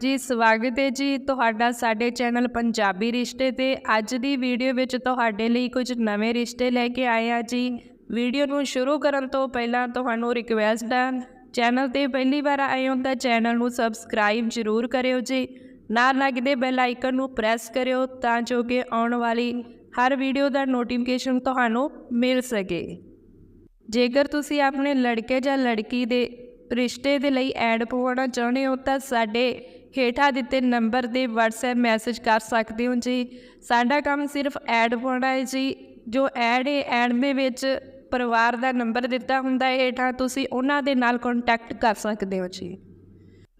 ਜੀ, ਸਵਾਗਤ ਹੈ ਜੀ ਤੁਹਾਡਾ ਸਾਡੇ ਚੈਨਲ ਪੰਜਾਬੀ ਰਿਸ਼ਤੇ ਤੇ। ਅੱਜ ਦੀ ਵੀਡੀਓ ਵਿੱਚ ਤੁਹਾਡੇ ਲਈ ਕੁਝ ਨਵੇਂ ਰਿਸ਼ਤੇ ਲੈ ਕੇ ਆਏ ਆ ਜੀ। ਵੀਡੀਓ ਨੂੰ ਸ਼ੁਰੂ ਕਰਨ ਤੋਂ ਪਹਿਲਾਂ ਤੁਹਾਨੂੰ ਰਿਕਵੈਸਟ ਹੈ ਚੈਨਲ ਤੇ ਪਹਿਲੀ ਵਾਰ ਆਏ ਹੋ ਤਾਂ ਚੈਨਲ ਨੂੰ ਸਬਸਕ੍ਰਾਈਬ ਜ਼ਰੂਰ ਕਰਿਓ ਜੀ। ਨਾਲ ਲੱਗਦੇ ਬੈਲ ਆਈਕਨ ਨੂੰ ਪ੍ਰੈਸ ਕਰਿਓ ਤਾਂ ਜੋ ਕਿ ਆਉਣ ਵਾਲੀ ਹਰ ਵੀਡੀਓ ਦਾ ਨੋਟੀਫਿਕੇਸ਼ਨ ਤੁਹਾਨੂੰ ਮਿਲ ਸਕੇ। ਜੇਕਰ ਤੁਸੀਂ ਆਪਣੇ ਲੜਕੇ ਜਾਂ ਲੜਕੀ ਦੇ ਰਿਸ਼ਤੇ ਦੇ ਲਈ ਐਡ ਪਵਾਉਣਾ ਚਾਹੁੰਦੇ ਹੋ ਤਾਂ ਸਾਡੇ ਹੇਠਾਂ ਦਿੱਤੇ ਨੰਬਰ ਤੇ WhatsApp ਮੈਸੇਜ ਕਰ ਸਕਦੇ ਹੋ ਜੀ। ਸਾਡਾ ਕੰਮ ਸਿਰਫ ਐਡ ਪਾਉਣਾ ਹੈ ਜੀ। ਜੋ ਐਡ ਹੈ ਐਡ ਦੇ ਵਿੱਚ ਪਰਿਵਾਰ ਦਾ ਨੰਬਰ ਦਿੱਤਾ ਹੁੰਦਾ ਹੈ ਹੇਠਾਂ, ਤੁਸੀਂ ਉਹਨਾਂ ਦੇ ਨਾਲ ਕੰਟੈਕਟ ਕਰ ਸਕਦੇ ਹੋ ਜੀ।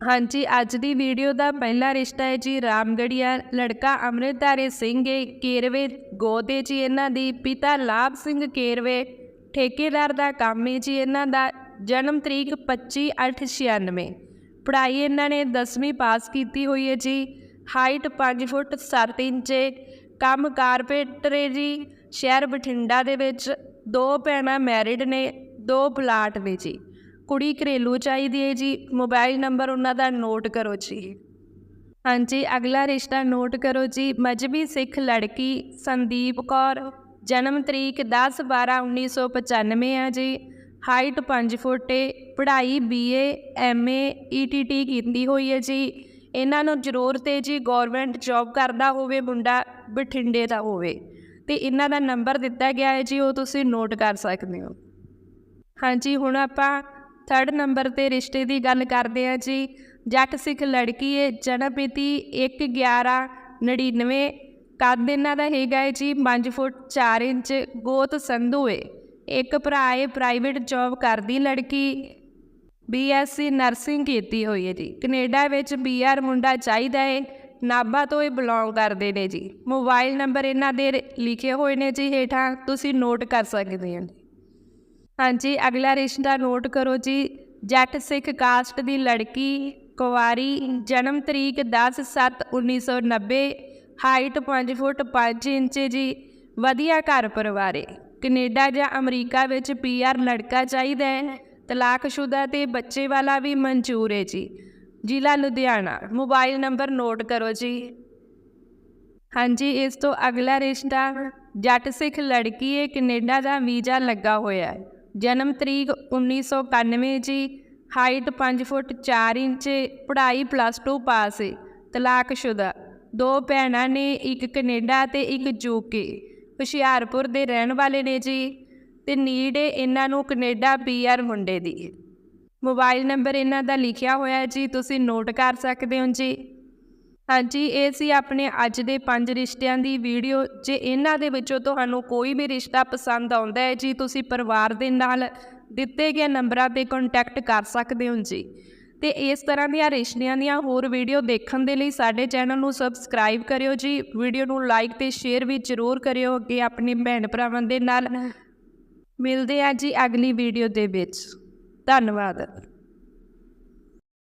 ਹਾਂਜੀ, ਅੱਜ ਦੀ ਵੀਡੀਓ ਦਾ ਪਹਿਲਾ ਰਿਸ਼ਤਾ ਹੈ ਜੀ ਰਾਮਗੜੀਆ। ਲੜਕਾ ਅੰਮ੍ਰਿਤਧਾਰੀ ਸਿੰਘ ਹੈ, ਕੇਰਵੇ ਗੋਦੇ ਜੀ ਇਹਨਾਂ ਦੀ। ਪਿਤਾ ਲਾਭ ਸਿੰਘ ਕੇਰਵੇ, ਠੇਕੇਦਾਰ ਦਾ ਕੰਮ ਹੈ ਜੀ ਇਹਨਾਂ ਦਾ। ਜਨਮ ਤਰੀਕ 25/8/96 ਪੜ੍ਹਾਈ ਇਹਨਾਂ ਨੇ 10ਵੀਂ ਪਾਸ ਕੀਤੀ ਹੋਈ ਹੈ ਜੀ। ਹਾਈਟ 5 ਫੁੱਟ 7 ਇੰਚ, ਕੰਮ ਕਾਰਪੇਟਰ ਹੈ ਜੀ। ਸ਼ਹਿਰ ਬਠਿੰਡਾ ਦੇ ਵਿੱਚ ਦੋ ਭੈਣਾਂ ਮੈਰਿਡ ਨੇ, ਦੋ ਪਲਾਟ ਨੇ ਜੀ। ਕੁੜੀ ਘਰੇਲੂ ਚਾਹੀਦੀ ਹੈ ਜੀ। ਮੋਬਾਈਲ ਨੰਬਰ ਉਹਨਾਂ ਦਾ ਨੋਟ ਕਰੋ ਜੀ। ਹਾਂਜੀ, ਅਗਲਾ ਰਿਸ਼ਤਾ ਨੋਟ ਕਰੋ ਜੀ। ਮਜਬੀ ਸਿੱਖ ਲੜਕੀ ਸੰਦੀਪ ਕੌਰ, ਜਨਮ ਤਰੀਕ 10 12 1995 ਹੈ ਜੀ। ਹਾਈਟ 5 ਫੁੱਟ ਏ, ਪੜ੍ਹਾਈ ਬੀਏ ਐਮਏ ਈਟੀਟੀ ਕੀਤੀ ਹੋਈ ਹੈ ਜੀ। ਇਹਨਾਂ ਨੂੰ ਜ਼ਰੂਰਤ ਹੈ ਜੀ ਗਵਰਨਮੈਂਟ ਜੌਬ ਕਰਦਾ ਹੋਵੇ, ਮੁੰਡਾ ਬਠਿੰਡੇ ਦਾ ਹੋਵੇ। ਤੇ ਇਹਨਾਂ ਦਾ ਨੰਬਰ ਦਿੱਤਾ ਗਿਆ ਹੈ ਜੀ, ਉਹ ਤੁਸੀਂ ਨੋਟ ਕਰ ਸਕਦੇ ਹੋ। ਹਾਂਜੀ, ਹੁਣ ਆਪਾਂ ਥਰਡ ਨੰਬਰ ਤੇ ਰਿਸ਼ਤੇ ਦੀ ਗੱਲ ਕਰਦੇ ਹਾਂ ਜੀ। ਜੱਟ ਸਿੱਖ ਲੜਕੀ ਹੈ ਜਨਮ ਮਿਤੀ 1 11 99 ਕੱਦ ਇਹਨਾਂ ਦਾ ਹੈਗਾ ਹੈ ਜੀ 5 ਫੁੱਟ 4 ਇੰਚ, ਗੋਤ ਸੰਧੂ ਹੈ ਇੱਕ ਭਰਾ ਹੈ ਪ੍ਰਾਈਵੇਟ ਜੌਬ ਕਰਦੀ, ਲੜਕੀ ਬੀਐਸਸੀ ਨਰਸਿੰਗ ਕੀਤੀ ਹੋਈ ਹੈ ਜੀ। ਕੈਨੇਡਾ ਵਿੱਚ ਬੀਆਰ ਮੁੰਡਾ ਚਾਹੀਦਾ ਹੈ ਨਾਭਾ ਤੋਂ ਇਹ ਬਿਲੋਂਗ ਕਰਦੇ ਨੇ ਜੀ। ਮੋਬਾਈਲ ਨੰਬਰ ਇਹਨਾਂ ਦੇ ਲਿਖੇ ਹੋਏ ਨੇ ਜੀ ਹੇਠਾਂ, ਤੁਸੀਂ ਨੋਟ ਕਰ ਸਕਦੇ ਹੋ ਹਾਂਜੀ, ਅਗਲਾ ਰਿਸ਼ਤਾ ਨੋਟ ਕਰੋ ਜੀ। ਜੱਟ ਸਿੱਖ ਕਾਸਟ ਦੀ ਲੜਕੀ ਕੁਵਾਰੀ, ਜਨਮ ਤਰੀਕ 10/7/1990 ਹਾਈਟ 5 ਫੁੱਟ 5 ਇੰਚ ਜੀ, ਵਧੀਆ ਘਰ ਪਰਿਵਾਰ ਹੈ ਕੈਨੇਡਾ ਜਾਂ ਅਮਰੀਕਾ ਵਿੱਚ ਪੀਆਰ ਲੜਕਾ ਚਾਹੀਦਾ ਹੈ, ਤਲਾਕਸ਼ੁਦਾ ਤੇ ਬੱਚੇ ਵਾਲਾ ਵੀ ਮਨਜ਼ੂਰ ਹੈ ਜੀ। ਜ਼ਿਲ੍ਹਾ ਲੁਧਿਆਣਾ, ਮੋਬਾਈਲ ਨੰਬਰ ਨੋਟ ਕਰੋ ਜੀ। ਹਾਂਜੀ, ਇਸ ਤੋਂ ਅਗਲਾ ਰਿਸ਼ਤਾ, ਜੱਟ ਸਿੱਖ ਲੜਕੀ ਹੈ, ਕੈਨੇਡਾ ਦਾ ਵੀਜ਼ਾ ਲੱਗਾ ਹੋਇਆ ਹੈ। ਜਨਮ ਤਰੀਕ 1991 ਜੀ, ਹਾਈਟ 5 ਫੁੱਟ 4 ਇੰਚ, ਪੜ੍ਹਾਈ ਪਲੱਸ 2 ਪਾਸ ਹੈ, ਤਲਾਕਸ਼ੁਦਾ। ਦੋ ਭੈਣਾਂ ਨੇ, ਇੱਕ ਕੈਨੇਡਾ ਤੇ ਇੱਕ ਯੂਕੇ ਹੁਸ਼ਿਆਰਪੁਰ ਦੇ ਰਹਿਣ ਵਾਲੇ ਨੇ ਜੀ ਤੇ ਨੀਡ ਹੈ ਇਹਨਾਂ ਨੂੰ ਕੈਨੇਡਾ ਪੀਆਰ ਮੁੰਡੇ ਦੀ। ਮੋਬਾਈਲ ਨੰਬਰ ਇਹਨਾਂ ਦਾ ਲਿਖਿਆ ਹੋਇਆ ਹੈ ਜੀ, ਤੁਸੀਂ ਨੋਟ ਕਰ ਸਕਦੇ ਹੋ ਜੀ। ਹਾਂਜੀ, ਇਹ ਸੀ ਆਪਣੇ ਅੱਜ ਦੇ ਪੰਜ ਰਿਸ਼ਤਿਆਂ ਦੀ ਵੀਡੀਓ। ਜੇ ਇਹਨਾਂ ਦੇ ਵਿੱਚੋਂ ਤੁਹਾਨੂੰ ਕੋਈ ਵੀ ਰਿਸ਼ਤਾ ਪਸੰਦ ਆਉਂਦਾ ਹੈ ਜੀ, ਤੁਸੀਂ ਪਰਿਵਾਰ ਦੇ ਨਾਲ ਦਿੱਤੇ ਗਏ ਨੰਬਰਾਂ ਤੇ ਕੰਟੈਕਟ ਕਰ ਸਕਦੇ ਹੋ ਜੀ। ਤੇ ਇਸ ਤਰ੍ਹਾਂ ਦੀਆਂ ਰਿਸ਼ਤਿਆਂ ਦੀਆਂ ਹੋਰ ਵੀਡੀਓ ਦੇਖਣ ਦੇ ਲਈ ਸਾਡੇ ਚੈਨਲ ਨੂੰ ਸਬਸਕ੍ਰਾਈਬ ਕਰਿਓ ਜੀ। ਵੀਡੀਓ ਨੂੰ ਲਾਈਕ ਤੇ ਸ਼ੇਅਰ ਵੀ ਜ਼ਰੂਰ ਕਰਿਓ ਅੱਗੇ ਆਪਣੇ ਭੈਣ ਭਰਾਵਾਂ ਦੇ ਨਾਲ। ਮਿਲਦੇ ਆ ਜੀ ਅਗਲੀ ਵੀਡੀਓ ਦੇ ਵਿੱਚ। ਧੰਨਵਾਦ।